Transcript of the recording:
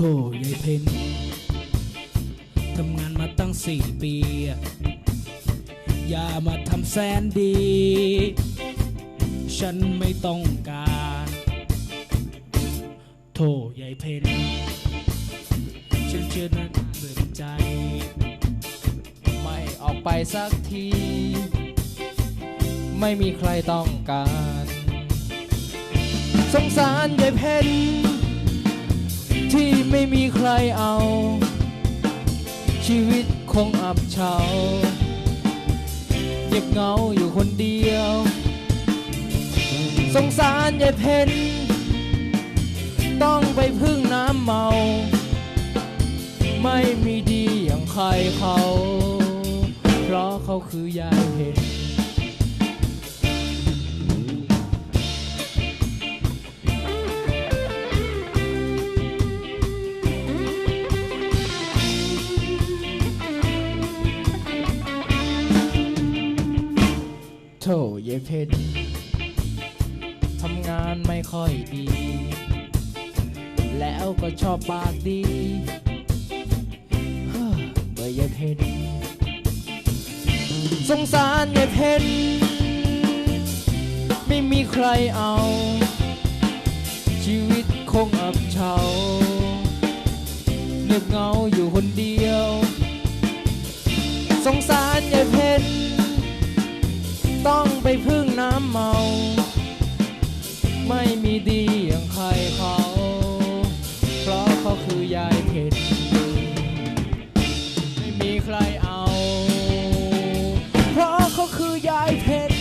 โถยายเพนทำงานมาตั้งสี่ปี อย่ามาทำแสนดี ฉันไม่ต้องการ โถยายเพนฉันเชื่อนั้นเบื่อใจ ไม่ออกไปสักที ไม่มีใครต้องการ สงสารยายเพน ไม่มีใครเอา ชีวิตคงอับเฉาเก็บเงาอยู่คนเดียว สงสารยายเพนต้องไปพึ่งน้ำเมา ไม่มีดีอย่างใครเขา เพราะเขาคือยายเห็น โธ่ยเพนทำงานไม่ค่อยดี แล้วก็ชอบปากดีเฮ้อเบื่อยายเพนสงสารยายเพนไม่มีใครเอา ชีวิตคงอับเฉาเงียบเหงาอยู่คนเดียว ไปพึ่งน้ำเมา ไม่มีดีอย่างใครเขา เพราะเขาคือยายเพชรไม่มีใครเอา เพราะเขาคือยายเพชร